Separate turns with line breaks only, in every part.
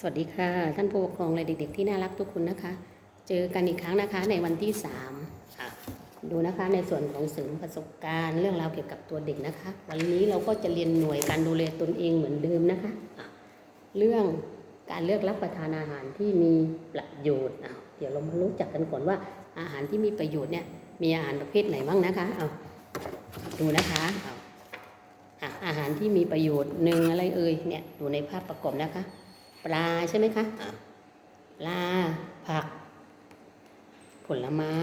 สวัสดีค่ะ ท่านผู้ปกครองและเด็ก ๆ ที่น่ารักทุกคนนะคะ เจอกันอีกครั้งนะคะในวันที่3อะดูนะคะในส่วนของเสริมประสบการณ์เรื่องราวเกี่ยวกับตัวเด็กนะคะ วันนี้เราก็จะเรียนหน่วยการดูแลตนเองเหมือนเดิมนะคะอะเรื่องการเลือกรับประทานอาหารที่มีประโยชน์อะเดี๋ยวเรามารู้จักกันก่อนว่า อาหารที่มีประโยชน์เนี่ยมีอาหารประเภทไหนบ้างนะคะเอาดูนะคะเอาอะอาหารที่มีประโยชน์หนึ่งอะไรเอ่ยเนี่ยดูในภาพประกอบนะคะ ปลาใช่ไหมคะอะปลา ผัก ผลไม้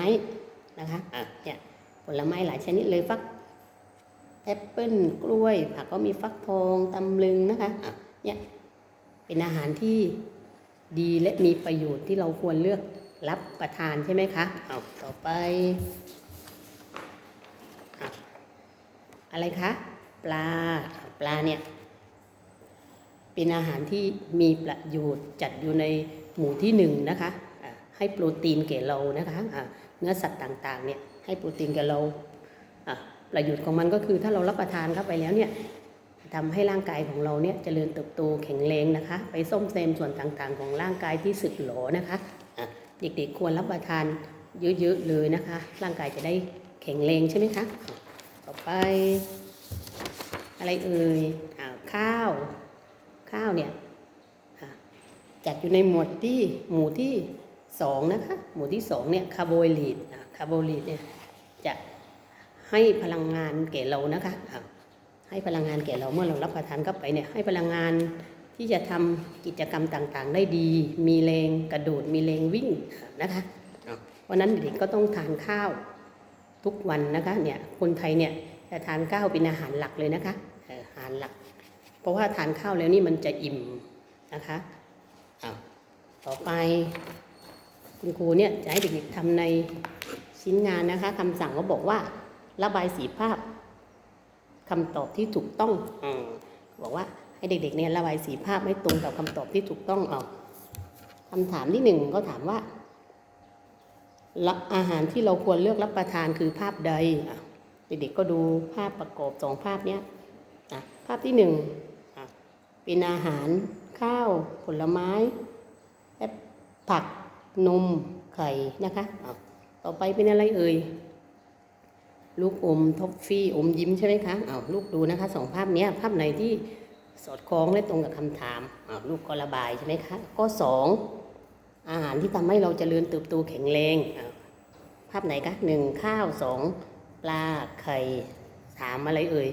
นะคะอะเนี่ยผลไม้หลายชนิดเลยฟักแอปเปิ้ลกล้วย ผักก็มีฟักทองตำลึงนะคะอะเนี่ยเป็นอาหารที่ดีและมีประโยชน์ที่เราควรเลือกรับประทานใช่ไหมคะเอาต่อไปอะอะไรคะ ปลา ปลาเนี่ย เป็นอาหารที่มีประโยชน์จัดอยู่ในหมู่ที่หนึ่งนะคะให้โปรตีนแก่เรานะคะเนื้อสัตว์ต่างๆเนี่ยให้โปรตีนแก่เราประโยชน์ของมันก็คือถ้าเรารับประทานเข้าไปแล้วเนี่ยทำให้ร่างกายของเราเนี่ยเจริญเติบโตแข็งแรงนะคะ ไปซ่อมแซมส่วนต่างๆ ของร่างกายที่สึกหรอนะคะะเด็กๆควรรับประทานเยอะๆเลยนะคะ ร่างกายจะได้แข็งแรงใช่ไหมคะ ต่อไป อะไรเอ่ยข้าว ข้าวเนี่ยอะจัดอยู่ในหมวดที่หมู่ที่สองนะคะ หมู่ที่สองเนี่ยคาร์โบไฮเดรตอะคาร์โบไฮเดรตเนี่ยจะให้พลังงานแก่เรานะคะอะให้พลังงานแก่เราเมื่อเรารับประทานเข้าไปเนี่ยให้พลังงานที่จะทำกิจกรรมต่างๆ ได้ดี มีแรงกระโดดมีแรงวิ่งนะคะอะเพราะฉะนั้นเด็กก็ต้องทานข้าวทุกวันนะคะเนี่ยคนไทยเนี่ยจะทานข้าวเป็นอาหารหลักเลยนะคะเอ่ออาหารหลัก เพราะว่าทานข้าวแล้วนี่มันจะอิ่มนะคะอ้าวต่อไปคุณครูเนี่ยจะให้เด็กๆทำในชิ้นงานนะคะคำสั่งก็บอกว่าระบายสีภาพคำตอบที่ถูกต้องอบอกว่าให้เด็กๆเนี่ยระบายสีภาพให้ตรงกับคำตอบที่ถูกต้องเอาคำถามที่หนึ่งก็ถามว่าอาหารที่เราควรเลือกรับประทานคือภาพใด เด็กๆก็ดูภาพประกอบสองภาพเนี้ยภาพที่หนึ่ง เป็นอาหารข้าว ผลไม้แผักนมไข่นะคะ ต่อไปเป็นอะไรเอ่ย ลูกอมท็อฟฟี่อมยิ้มใช่ไหมคะอ้าวลูกดูนะคะสองภาพนี้ภาพไหนที่สอดคล้องและตรงกับคำถามอ้าวลูกก็ระบายใช่ไหมคะก็สองอาหารที่ทำให้เราจเจริญเติบโตแข็งแรงอ้าวภาพไหนคะหนึ่งข้าวสองปลาไข่สามอะไรเอ่ย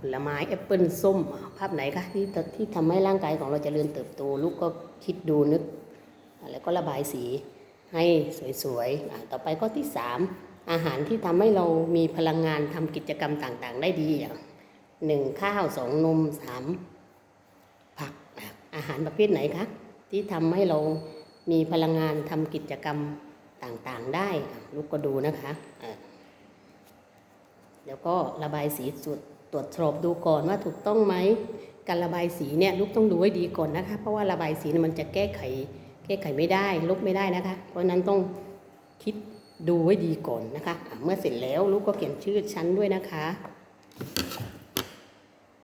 ผลไม้แอปเปิลส้ม ภาพไหนคะที่ที่ทำให้ร่างกายของเราจเจริญเติบโตลูกก็คิดดูนึกอะแล้วก็ระบายสีให้สวยๆ ต่อไปข้อที่สามอาหารที่ทำให้เรามีพลังงานทำกิจกรรมต่างๆ ได้ดีอะหนึ่งข้าวสองนมสามผักอาหารประเภทไหนคะที่ทำให้เรามีพลังงานทำกิจกรรมต่างๆได้ลูกก็ดูนะคะ แล้วก็ระบายสีสุด ตรวจสอบดูก่อนว่าถูกต้องไหมการระบายสีเนี่ยลูกต้องดูให้ดีก่อนนะคะ เพราะว่าระบายสีมันจะแก้ไข แก้ไขไม่ได้ลบไม่ได้นะคะ เพราะนั้นต้องคิดดูไว้ดีก่อนนะคะะเมื่อเสร็จแล้วลูกก็เขียนชื่อชั้นด้วยนะคะ